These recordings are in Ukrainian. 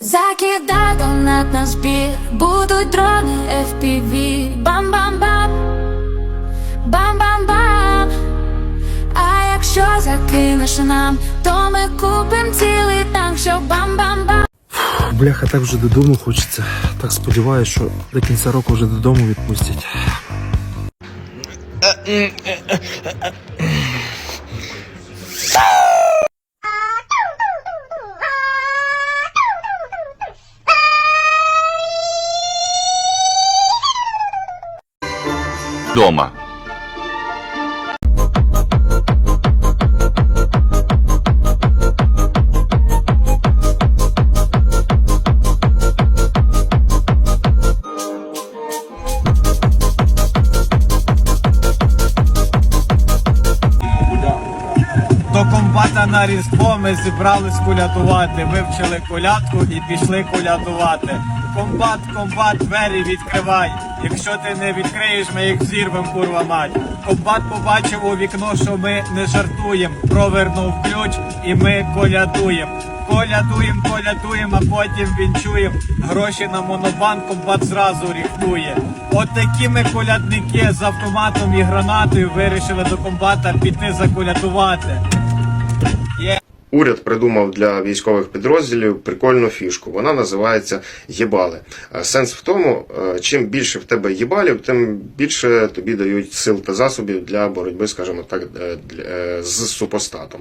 Закидай донат на збір, будуть дрони FPV Бам-бам-бам, бам-бам-бам. А якщо закинеш нам, то ми купим цілий танк, що бам-бам-бам. Бляха, так вже додому хочеться. Так сподіваюся, що до кінця року вже додому відпустять. Дома. Різдво ми зібрались кулятувати, вивчили колядку і пішли колядувати. Комбат, комбат, двері відкривай. Якщо ти не відкриєш, ми їх зірвем, курва мать. Комбат побачив у вікно, що ми не жартуємо. Провернув ключ і ми колядуємо. Колядуєм, колядуєм, а потім вінчуєм. Гроші на монобанк комбат зразу ріхтує. От такі ми колядники з автоматом і гранатою вирішили до комбата піти заколядувати. Уряд придумав для військових підрозділів прикольну фішку. Вона називається єбали. Е, Сенс в тому, е, чим більше в тебе єбалів, тим більше тобі дають сил та засобів для боротьби, скажімо так, е, з супостатом.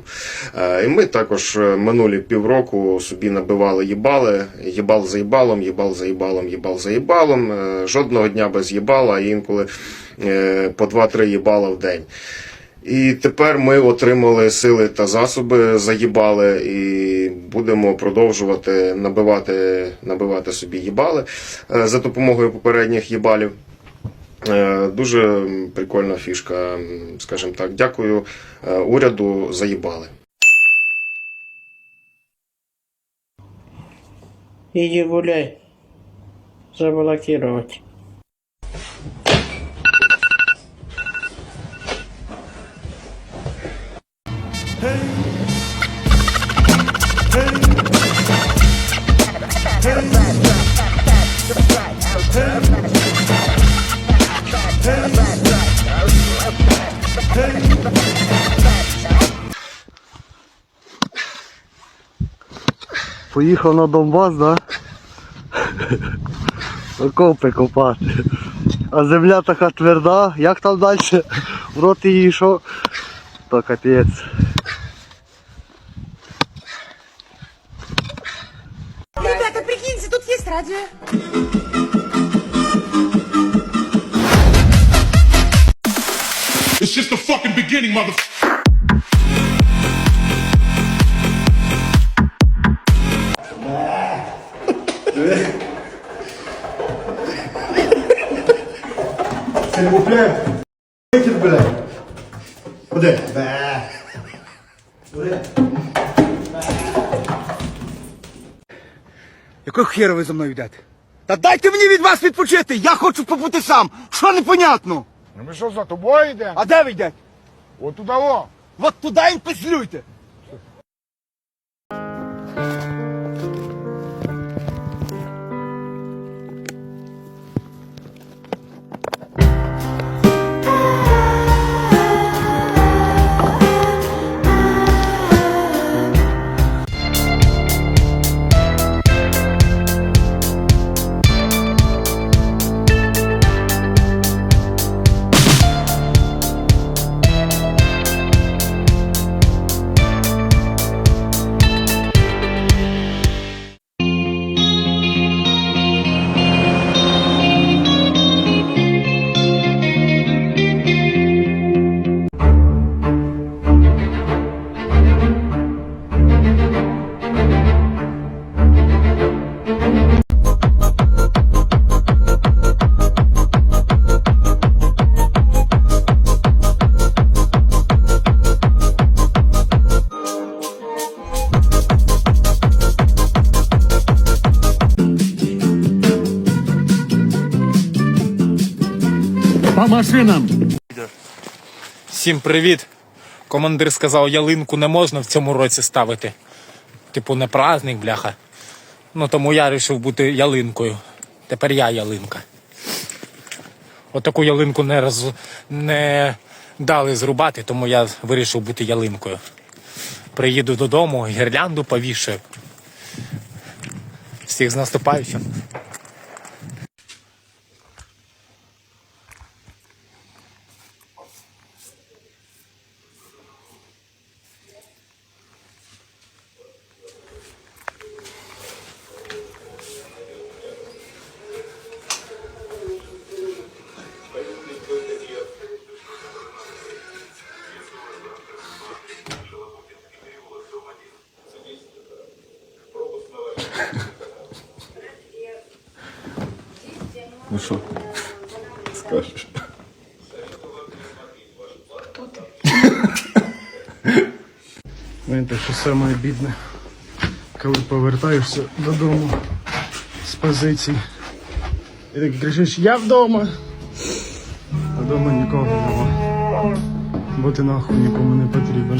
І ми також минулі півроку собі набивали єбали, єбал за єбалом, єбал за єбалом, єбал за єбалом. Жодного дня без єбала, а інколи по 2-3 єбала в день. І тепер ми отримали сили та засоби, заїбали, і будемо продовжувати набивати, набивати собі їбали е, за допомогою попередніх їбалів. Е, Дуже прикольна фішка, скажімо так. Дякую е, уряду за їбали. Иди гуляй. Заблокировать. Поїхав на Донбас, да? Окопи копати. А земля така тверда, як там далі? В рот її що? То капець. It's just the fucking beginning, mother. S'il vous plaît. S'il vous plaît. Якого хера ви за мною йдете? Та дайте мені від вас відпочити! Я хочу побути сам! Що непонятно? Ну ми що за тобою йдемо? А де ви йдете? От туди во. От туди і песлюйте! Всім привіт. Командир сказав, ялинку не можна в цьому році ставити. Типу, не праздник, бляха. Ну тому я вирішив бути ялинкою. Тепер я ялинка. Отаку ялинку не, роз... не дали зрубати, тому я вирішив бути ялинкою. Приїду додому, гірлянду повішаю. Всіх з наступаючим. Ну що? Скажеш. Знаєте, що саме бідне, коли повертаєшся додому з позицій. І так кричиш, я вдома. А вдома нікого нема. Бо ти нахуй нікому не потрібен.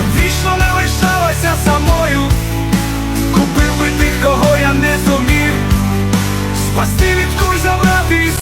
щоб вічно не лишалася самою, купив би тих, кого я не зумів, спасти від куль.